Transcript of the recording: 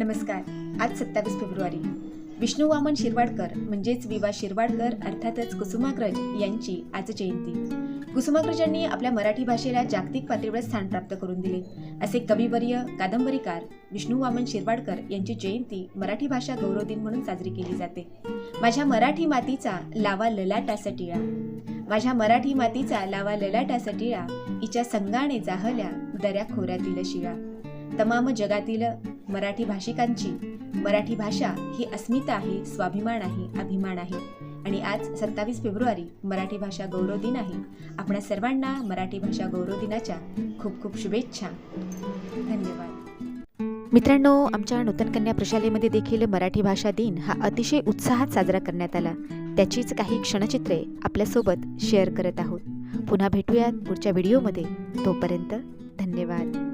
नमस्कार. आज सत्तावीस फेब्रुवारी. विष्णू वामन शिरवाडकर म्हणजेच विवा शिरवाडकर अर्थातच कुसुमाग्रज यांची आज जयंती. कुसुमाग्रजांनी आपल्या मराठी भाषेला जागतिक पातळीवर स्थान प्राप्त करून दिले. असे कविवर्य कादंबरीकार विष्णू वामन शिरवाडकर यांची जयंती मराठी भाषा गौरव दिन म्हणून साजरी केली जाते. माझ्या मराठी मातीचा लावा ललाटासा टिळा. माझ्या मराठी मातीचा लावा ललाटासा टिळा हिच्या संगाने जाहल्या दऱ्या खोऱ्यातील शिळा. तमाम जगातील मराठी भाषिकांची. मराठी भाषा ही अस्मिता आहे स्वाभिमान आहे अभिमान आहे. आणि आज सत्तावीस फेब्रुवारी मराठी भाषा गौरव दिन आहे. आपणा सर्वांना मराठी भाषा गौरव दिनाच्या खूप खूप शुभेच्छा. धन्यवाद. मित्रांनो आमच्या नूतन कन्या प्रशालेमध्ये देखील मराठी भाषा दिन हा अतिशय उत्साहात साजरा करण्यात आला. त्याचीच काही क्षणचित्रे आपल्यासोबत शेअर करत आहोत. पुन्हा भेटूयात पुढच्या व्हिडिओमध्ये. तोपर्यंत धन्यवाद.